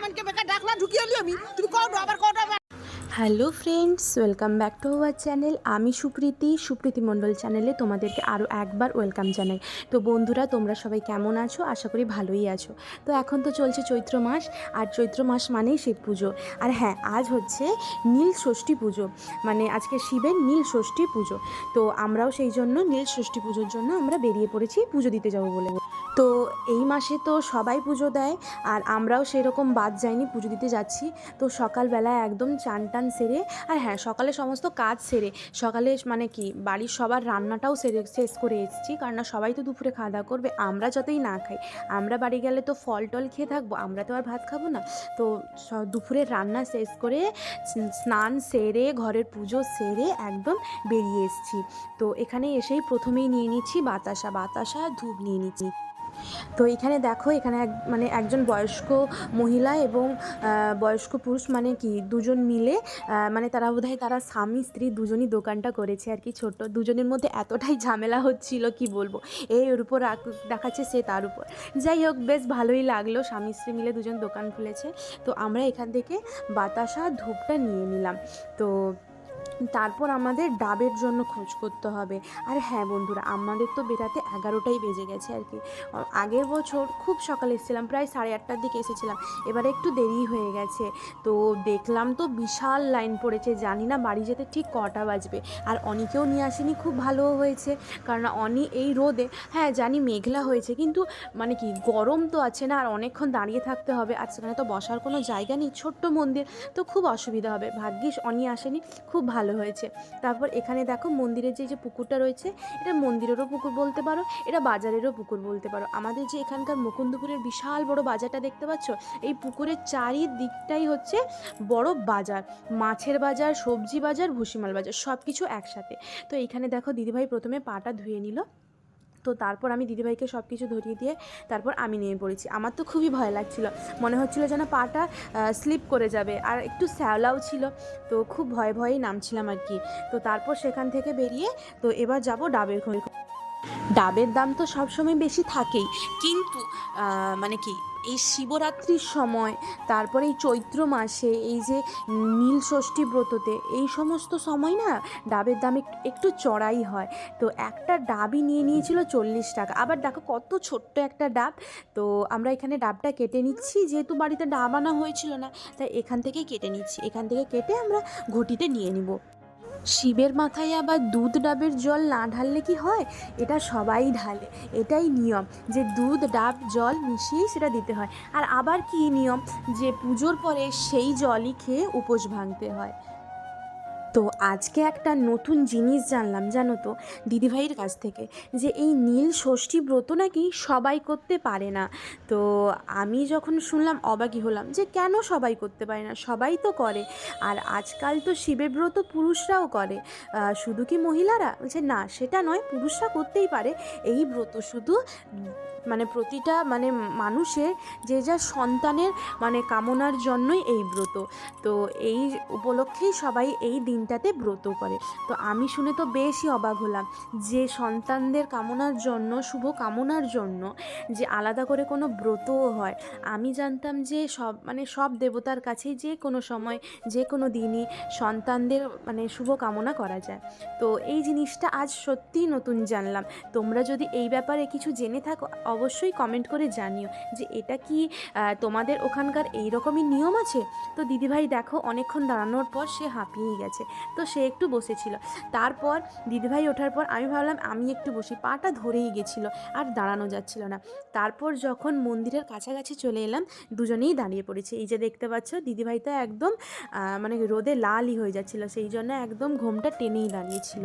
আমাকে বেকার ডাকলা ঢুকিয়ে আমি। তুমি আবার hello friends, welcome back to our channel. আমি সুপ্রীতি সুপ্রীতি মণ্ডল চ্যানেলে তোমাদেরকে আরও একবার ওয়েলকাম জানাই। তো বন্ধুরা, তোমরা সবাই কেমন আছো? আশা করি ভালোই আছো। তো এখন তো চলছে চৈত্র মাস, আর চৈত্র মাস মানেই শিব পুজো। আর হ্যাঁ আজ হচ্ছে নীল ষষ্ঠী পুজো। মানে আজকে শিবের নীল ষষ্ঠী পুজো। তো আমরাও সেই জন্য নীল ষষ্ঠী পুজোর জন্য আমরা বেরিয়ে পড়েছি, পুজো দিতে যাব বলে। তো এই মাসে তো সবাই পুজো দেয় আর আমরাও সেরকম বাদ যাইনি, পুজো দিতে যাচ্ছি। তো সকালবেলা একদম চান টান সেরে, আর হ্যাঁ সকালে সমস্ত কাজ সেরে, সকালে মানে কি, বাড়ির সবার রান্নাটাও সেরে, শেষ করে এসেছি। কারণ না, সবাই তো দুপুরে খাওয়া দাওয়া করবে, আমরা যতই না খাই, আমরা বাড়ি গেলে তো ফল টল খেয়ে থাকব, আমরা তো আর ভাত খাব না। তো দুপুরের রান্না শেষ করে স্নান সেরে, ঘরের পুজো সেরে একদম বেরিয়ে এসেছি। তো এখানে এসেই প্রথমেই নিয়ে নিচ্ছি বাতাসা বাতাসা, ধূপ নিয়ে নিচ্ছি। তো এখানে দেখো, এখানে এক মানে একজন বয়স্ক মহিলা এবং বয়স্ক পুরুষ মানে কি, দুজন মিলে মানে তারা বোধহয় তারা স্বামী, স্ত্রী দুজনই দোকানটা করেছে আর কি ছোট দুজনের মধ্যে এতটাই ঝামেলা হচ্ছিল কি বলব, এই ওর উপর দেখাচ্ছে সে তার উপর। যাই হোক, বেশ ভালোই লাগল, স্বামী, স্ত্রী মিলে দুজন দোকান খুলেছে। তো আমরা এখান থেকে বাতাসা ধূপটা নিয়ে নিলাম। তো তারপর আমাদের ডাবের জন্য খোঁজ করতে হবে। আর হ্যাঁ বন্ধুরা, আমাদের তো বেরাতে এগারোটাই বেজে গেছে আর কি। আগের বছর খুব সকালে এসেছিলাম, প্রায় সাড়ে আটটার দিকে এসেছিলাম। এবারে একটু দেরি হয়ে গেছে। তো দেখলাম তো বিশাল লাইন পড়েছে, জানি না বাড়ি যেতে ঠিক কটা বাজবে। আর অনিকেও নিয়ে আসেনি, খুব ভালো হয়েছে। কারণ অনি এই রোদে হ্যাঁ জানি মেঘলা হয়েছে, কিন্তু মানে কি গরম তো আছে না, আর অনেকক্ষণ দাঁড়িয়ে থাকতে হবে। আর সেখানে তো বসার কোনো জায়গা নেই, ছোট্ট মন্দির, তো খুব অসুবিধা হবে। ভাগ্যিস অনি আসেনি, খুব ভালো হয়েছে। তারপর এখানে দেখো মন্দিরের যে যে পুকুরটা রয়েছে, এটা মন্দিরেরও পুকুর বলতে পারো, এটা বাজারেরও পুকুর বলতে পারো। আমাদের যে এখানকার মুকুন্দপুরের বিশাল বড় বাজারটা দেখতে পাচ্ছ, এই পুকুরের চারিদিকটাই হচ্ছে বড় বাজার। মাছের বাজার, সবজি বাজার, ভুসিমাল বাজার সব কিছু একসাথে। তো এইখানে দেখো দিদিভাই প্রথমে পাটা ধুয়ে নিল। তো তারপর আমি দিদিভাইকে সব কিছু ধরিয়ে দিয়ে তারপর আমি নেমে পড়েছি। আমার তো খুবই ভয় লাগছিল। মনে হচ্ছিল যেন পাটা স্লিপ করে যাবে। আর একটু শ্যাওলাও ছিল, তো খুব ভয়ে ভয়েই নামছিলাম আর কি। তো তারপর সেখান থেকে বেরিয়ে, তো এবার যাব ডাবের খড়ি ডাবের দাম তো সবসময় বেশি থাকেই। কিন্তু মানে কি এই শিবরাত্রির সময়, তারপরে এই চৈত্র মাসে, এই যে নীল ষষ্ঠী ব্রততে, এই সমস্ত সময় না ডাবের দাম একটু চড়াই হয়। তো একটা ডাবই নিয়ে নিয়েছিল চল্লিশ টাকা। আবার দেখো কত ছোট্ট একটা ডাব। তো আমরা এখানে ডাবটা কেটে নিচ্ছি, যেহেতু বাড়িতে ডাব আনা হয়েছিল না, তাই এখান থেকেই কেটে নিচ্ছি। এখান থেকে কেটে আমরা ঘটিতে নিয়ে নিব। শিবের মাথায় আবার দুধ ডাবের জল না ঢাললে কি হয়? এটা সবাই ঢালে। এটাই নিয়ম, যে দুধ, ডাব, জল মিশিয়েই সেটা দিতে হয়। আর আবার কি নিয়ম? যে পুজোর পরে সেই জলই খেয়ে উপোস ভাঙতে হয়। তো আজকে একটা নতুন জিনিস জানলাম, জানো তো, দিদিভাইয়ের কাছ থেকে, যে এই নীল ষষ্ঠী ব্রত নাকি সবাই করতে পারে না। তো আমি যখন শুনলাম অবাকি হলাম যে কেন সবাই করতে পারে না? সবাই তো করে। আর আজকাল তো শিবের ব্রত পুরুষরাও করে। শুধু কি মহিলারা? বলছে, না, সেটা নয়, পুরুষরা করতেই পারে। এই ব্রত শুধু মানে প্রতিটা মানে মানুষের যে যা সন্তানের মানে কামনার জন্যই এই ব্রত। তো এই উপলক্ষেই সবাই এই দিনটাতে ব্রত করে। তো আমি শুনে তো বেশি অবাক হলাম যে সন্তানদের কামনার জন্য, শুভ কামনার জন্য যে আলাদা করে কোনো ব্রতও হয়। আমি জানতাম যে সব মানে সব দেবতার কাছেই যে কোনো সময়, যে কোনো দিনই সন্তানদের মানে শুভ কামনা করা যায়। তো এই জিনিসটা আজ সত্যিই নতুন জানলাম। তোমরা যদি এই ব্যাপারে কিছু জেনে থাকো, অবশ্যই কমেন্ট করে জানিও যে এটা কি তোমাদের ওখানকার এই রকমই নিয়ম আছে? তো দিদিভাই দেখো, অনেকক্ষণ দাঁড়ানোর পর সে হাঁপিয়েই গেছে। তো সে একটু বসেছিল। তারপর দিদিভাই ওঠার পর আমি ভাবলাম আমি একটু বসি। পাটা ধরেই গেছিল আর দাঁড়ানো যাচ্ছিল না। তারপর যখন মন্দিরের কাছাকাছি চলে এলাম দুজনেই দাঁড়িয়ে পড়েছে। এই যে দেখতে পাচ্ছ দিদিভাই তো একদম মানে রোদে লালই হয়ে যাচ্ছিল। সেই জন্য একদম ঘোমটা টেনেই দাঁড়িয়েছিল।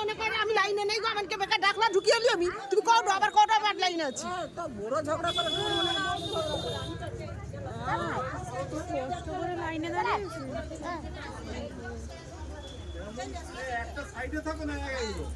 মনে করে আমি লাইনে নেই গো আমাকে বেকার কষ্ট করে লাইনে দাঁড়িয়েছি একটা সাইডে থাকো না এগুলো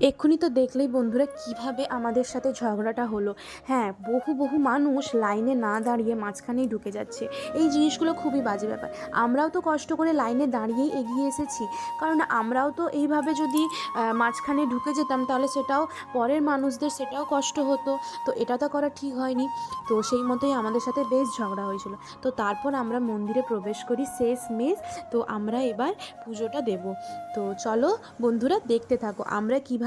এক্ষুনি তো দেখলেই বন্ধুরা কীভাবে আমাদের সাথে ঝগড়াটা হলো। হ্যাঁ বহু বহু মানুষ লাইনে না দাঁড়িয়ে মাঝখানেই ঢুকে যাচ্ছে। এই জিনিসগুলো খুবই বাজে ব্যাপার। আমরাও তো কষ্ট করে লাইনে দাঁড়িয়েই এগিয়ে এসেছি। কারণ আমরাও তো এইভাবে যদি মাঝখানে ঢুকে যেতাম, তাহলে সেটাও পরের মানুষদের সেটাও কষ্ট হতো। তো এটা তো করা ঠিক হয়নি। তো সেই মতোই আমাদের সাথে বেশ ঝগড়া হয়েছিল। তো তারপর আমরা মন্দিরে প্রবেশ করি শেষ মেষ তো আমরা এবার পুজোটা দেব। তো চলো বন্ধুরা দেখতে থাকো, আমরা কীভাবে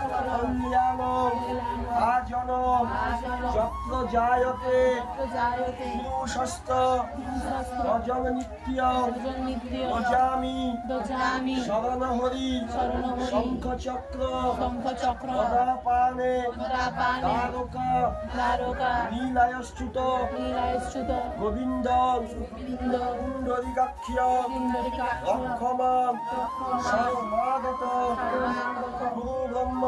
কল্যাণ আজন যত্র জায়তে পুরুষস্ত অজম নিত্য ভজামি শরণ হরি শঙ্খ চক্র গদাপানে দ্বারকা লীলায়শ্চ্যুত গোবিন্দ পুণ্ডরিকাক্ষ লক্ষমান সর্বাগত গুরু ব্রহ্মা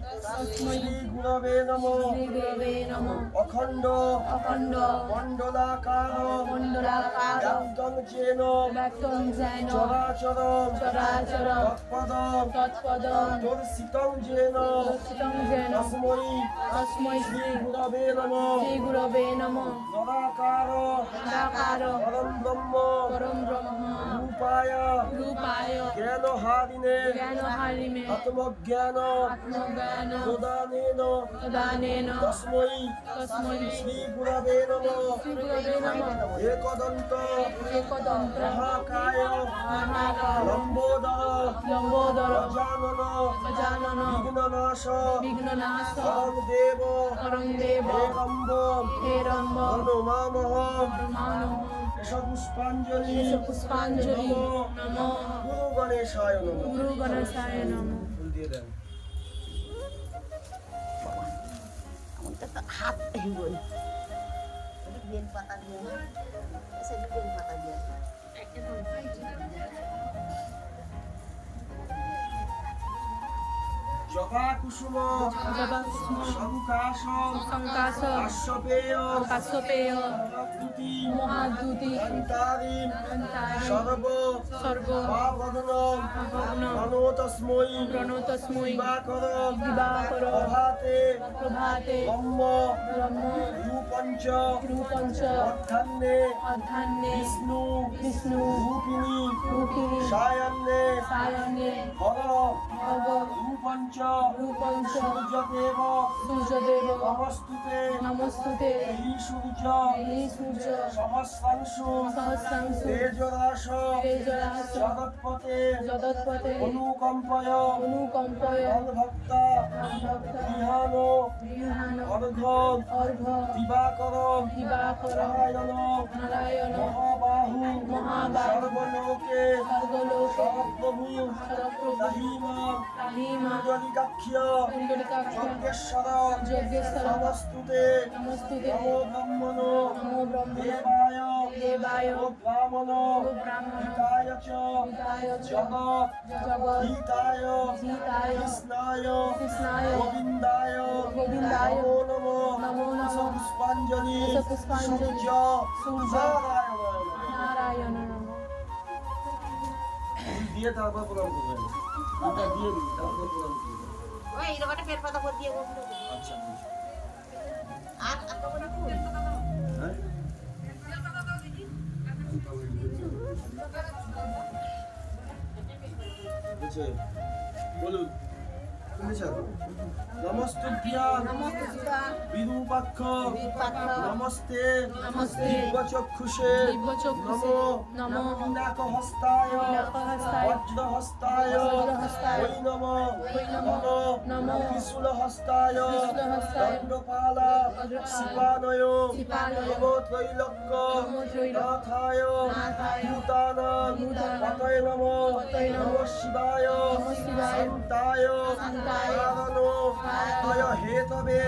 তস্मै শ্রী গুরবে নম। অখণ্ড। মণ্ডলাকার। ব্যাপ্তং যেন। চরাচরম। তৎপদম। দর্শিতং যেন। তস্मै শ্রী গুরবে নম। গুরবে নম। নরাকার। পরম ব্রহ্ম। পরম ব্রহ্ম। রূপায়। রূপায়। জ্ঞানহারিণে। জ্ঞানহারিমে আত্মজ্ঞান। আত্মজ্ঞান। প্রদানেন দানেন তস্मै তস্मै শ্রী গুরবে নম। গুরবে নমঃ। একদন্ত। একতন্ত্র মহাকায়। মহাকায়। লম্বোদর। লম্বোদর। গজানন গজানন বিঘ্ননাশ। বিঘ্ননাশ। পরম দেব পরম দেব হেরম্ব হেরম্ব হনুমামহ মানব এসব পুষ্পাঞ্জলি পুষ্পাঞ্জলি নম। গুরু গণেশায় নম। গুরু গণেশায় নম। ফুল দিয়ে দেন। হাত হিঙ্গল বেল। পাতা দিয়ে বেল পাতা দিয়ে জবা কুসুম শঙ্কাশ সংকাশ আশ্বপেয় কাশ্যপেয় মহাদ্যুতি মহাদ্যুতি অন্তারিম। সর্ব সর্ব তস্मै প্রণতস্মৈ। দিবাকর দিবাকর প্রভাতে। প্রভাতে। ব্রহ্ম। ব্রহ্ম। রূপঞ্চ। রূপঞ্চ। অর্ধান্নে। অধ্যান্নে বিষ্ণু। বিষ্ণু। রূপিণী। রূপিণী। সায়ান্নে। সায়নে হর ভগ। রূপঞ্চ। রূপঞ্চ। সূর্যদেব। সূর্যদেব। নমস্তুতে। নমস্তুতে। এই সূর্য। এই সূর্য। সহস্রাংশু। সহস্রাংশু। তেজরাস তেজরাস জগৎপতে জগৎপতে অনুকম্পয় অনুকম্পয় ভক্ত ভক্ত বিহান অর্ঘ অর্ঘ দিবাকর দিবাকর নারায়ণ নারায়ণ মহাবাহু মহাবাহু সর্বলোকে সর্বলোক সর্বপ্রভু সর্বপ্রভু যজ্ঞেশ্বর যজ্ঞেশ্বর নমস্তুতে নমস্তুতে নমো ব্রহ্মণো নমো ব্রহ্ম দেবায় নারায়ণ নারায়ণ। দিয়ে তারপর প্রণাম করবেন। ওটা দিয়ে দিন তারপর প্রণাম করবেন। ওই এরকম ফের পাতা দিয়ে বলল আচ্ছা আর আর কোনো ফুল হ্যাঁ? বলুন। শুনেছেন? নমস্তুভ্যাম বিরূপাক্ষ। নমস্তে। দিব্যচক্ষুষে। নমো। নমো। পিনাকহস্তায় বজ্রহস্তায়। হস্তায় ওই নম নম। নম। নম ত্রিশূল হস্তায় ত্রিশূলহস্তায় দণ্ডপালা শিবানয় শিবানয় ত্রৈলক্য নাথায়। ভূতানাং। ভূতানাং। নম নম শিবায়। শান্তায়। কারণ তয় হেতবে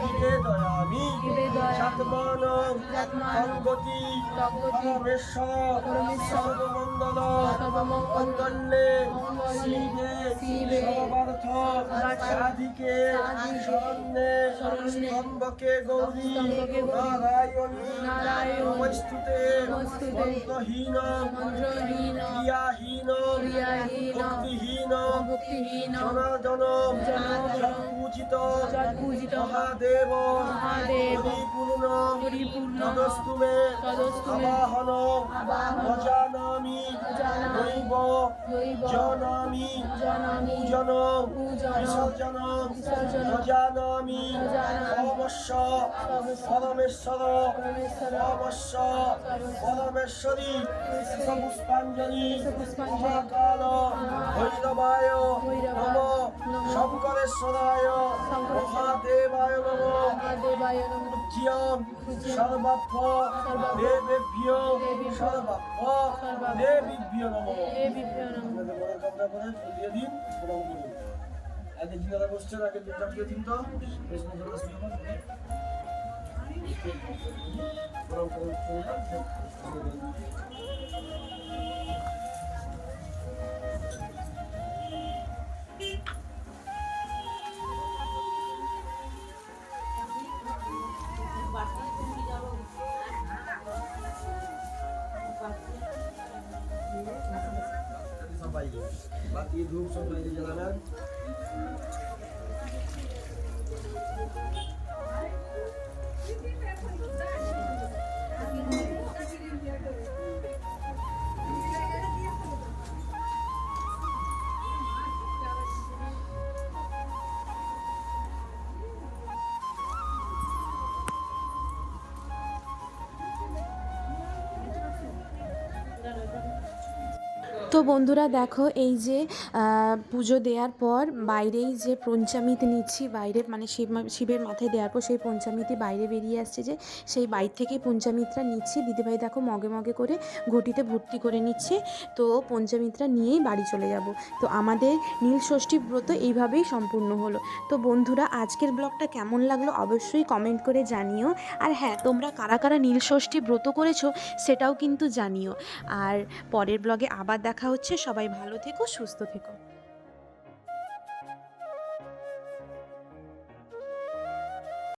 নিবেদয়ামি নিবেদয়ামি সাতমানং সাতমানং তঙ্গতি তঙ্গতি পরমেশ্বর পরমেশ্বর সর্বমঙ্গল সর্বমঙ্গল মঙ্গলে মঙ্গলে শিবে শিবে সর্বার্থ সর্বার্থ সাধিকে সাধিকে শরণ্যে শরণ্যে স্তম্ভকে গৌরী নারায়ণী নারায়ণী নমস্তুতে নমস্তুতে মন্ত্রহীন মন্ত্রহীন ক্রিয়াহীন ক্রিয়াহীন ভক্তিহীন। জনার্দন পূজিত যৎপূজিত মহাদেব। মহাদেব। পরিপূর্ণ পরিপূর্ণ তদস্তুমে তদস্তুমে আবাহন। অজানামি দৈব। জনামি। জনামি। পূজন বিসর্জন পরমেশ্বর। পরমেশ্বরী। পুষ্পাঞ্জলি মহাকাল। ভৈরবায়। নম শঙ্করেশ্বরায় মহাদেবায় নম সর্বাপ্য সর্বাপ্য দেবেভ্য সর্বাপ্য দেবীভ্য নম দেবীভ্যো নমঃ আপনাদের মনে কামনা করে ফুল দিয়ে দিন প্রণাম করুন আগে যিনারা বসছেন আগে দুটা দিয়ে দিন তো বেশ মজা। প্রণাম করুন, বাকি ধূপ সব বাইরে জ্বালাবেন তো বন্ধুরা দেখো, এই যে পুজো দেওয়ার পর বাইরেই যে পঞ্চামৃত নিচ্ছি, বাইরে মানে শিব শিবের মাথায় দেওয়ার পর সেই পঞ্চামৃতি বাইরে বেরিয়ে আসছে যে, সেই বাইর থেকেই পঞ্চামৃতটা নিচ্ছি। দিদিভাই দেখো মগে মগে করে ঘটিতে ভর্তি করে নিচ্ছে। তো পঞ্চামৃতটা নিয়েই বাড়ি চলে যাব। তো আমাদের নীল ষষ্ঠী ব্রত এইভাবেই সম্পূর্ণ হলো। তো বন্ধুরা, আজকের ব্লগটা কেমন লাগল অবশ্যই কমেন্ট করে জানিও। আর হ্যাঁ তোমরা কারা কারা নীল ষষ্ঠী ব্রত করেছ সেটাও কিন্তু জানিও। আর পরের ব্লগে আবার দেখা হচ্ছে। সবাই ভালো থেকো সুস্থ থেকো।